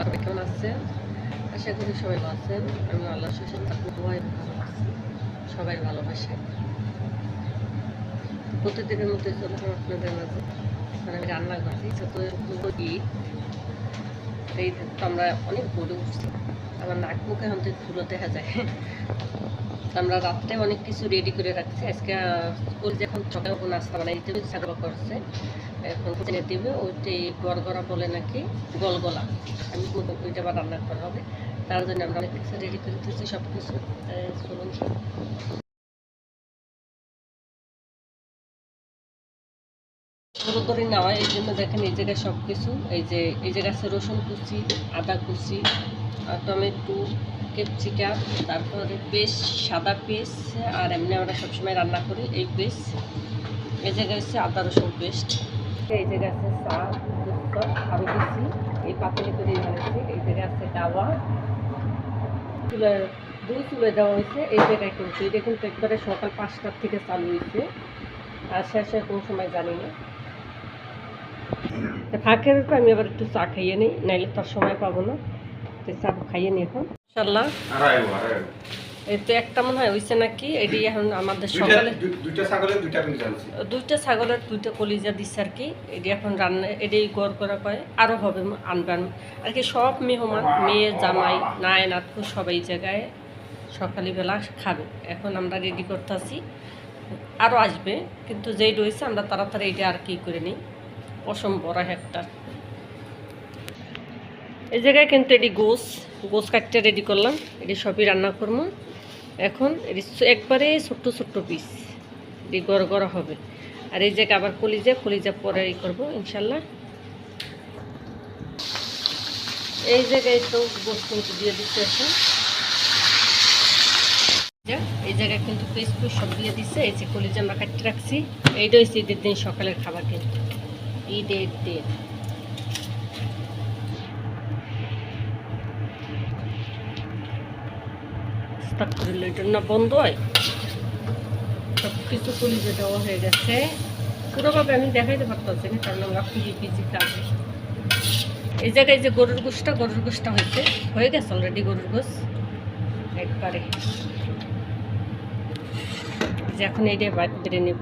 বাবা কেমন আছেন? আশা করি সবাই ভালো আছেন। আমি আল্লাহ শেষের সবাই ভালো সবাই ভালোবাসে। প্রতিদিনের মধ্যে চলে আপনাদের মাঝে মানে আমি রান্না করছি ছোট করি এই তো আমরা অনেক বড় উঠছি। আমার নাক মুখে এখন তো ধুলো দেখা যায়। তো আমরা রাত্রে অনেক কিছু রেডি করে রাখছি। আজকে স্কুল যখন সকালে নাস্তা বানাই দিতে সাগর করছে। এখন কিনে দেবে ওইটাই গড়গড়া বলে নাকি, গলগলা। আমি ওইটা আবার রান্না করা হবে। তার জন্য আমরা অনেক কিছু রেডি করে দিচ্ছি সব কিছু চলুন। করে নেওয়া এই জন্য দেখেন এই জায়গায় সব কিছু এই যে, এই জায়গায় আছে রসুন কুচি, আদা কুচি টমেটো ক্যাপসিকাম, তারপরে পেস্ট সাদা পেস্ট, আর এমনি আমরা সবসময় রান্না করি এই পেস্ট। এই জায়গায় হচ্ছে আদা রসুন পেস্ট। এই জায়গায় আছে চা দুধ আরও কুচি এই পাতিলে করে বানিয়েছি এই জায়গায় আছে ডাবা চুলে দুই চুলে দেওয়া হয়েছে, এই জায়গায় কিন্তু এটা কিন্তু একবারে সকাল পাঁচটার থেকে চালু হয়েছে। আর শেষে কোন সময় জানি না। ফাঁকের আমি আবার একটু চা খাইয়ে নিই, নাইলে তার সময় পাবো না। তো চা খাইয়ে নিই এখন। ইনশাল্লাহ। এই তো একটা মনে হয় হয়েছে নাকি? এটি এখন আমাদের সকালে দুইটা ছাগলের দুইটা জানছি দুইটা ছাগলের দুইটা কলিজা দিচ্ছে আর কি এটি এখন রান্না এটি গড় করা কয় আরও হবে আনবান। আর কি সব মেহমান মেয়ে জামাই নায় নাতকু সবাই জায়গায় সকালবেলা খাবে। এখন আমরা রেডি করতেছি। আরও আসবে কিন্তু যেই রয়েছে আমরা তাড়াতাড়ি এটা আর কি করে নিই। পশম বড় একটা এই জায়গায় কিন্তু এটি গোস গোস কাটতে রেডি করলাম। এটি সবই রান্না করব। এখন এটি একবারে ছোট্ট ছোট্ট পিস এটি গড় গড় হবে। আর এই জায়গায় আবার কলিজা কলিজা পরে ই করব, ইনশাল্লাহ। এই জায়গায় তো গোস কিন্তু দিয়ে দিচ্ছে এখন। এই জায়গায় কিন্তু পেস্ট সব দিয়ে দিচ্ছে এই যে কলিজা আমরা কাটতে রাখছি। এইটা হচ্ছে ঈদের দিন সকালের খাবার কিন্তু। ঈদের দিন। স্টার্ট করলে এটা না বন্ধ হয়। সব কিছু কলিজে দেওয়া হয়ে গেছে। পুরোভাবে আমি দেখাইতে পারতেছি না, কারণ আমরা খুবই বিজি কাজে এই জায়গায় যে গরুর গোষ্ঠটা গরুর গোষ্ঠটা হয়েছে। হয়ে গেছে অলরেডি গরুর গোশ। একবারে। যে এখন এইটা বাইরে বেড়ে নেব।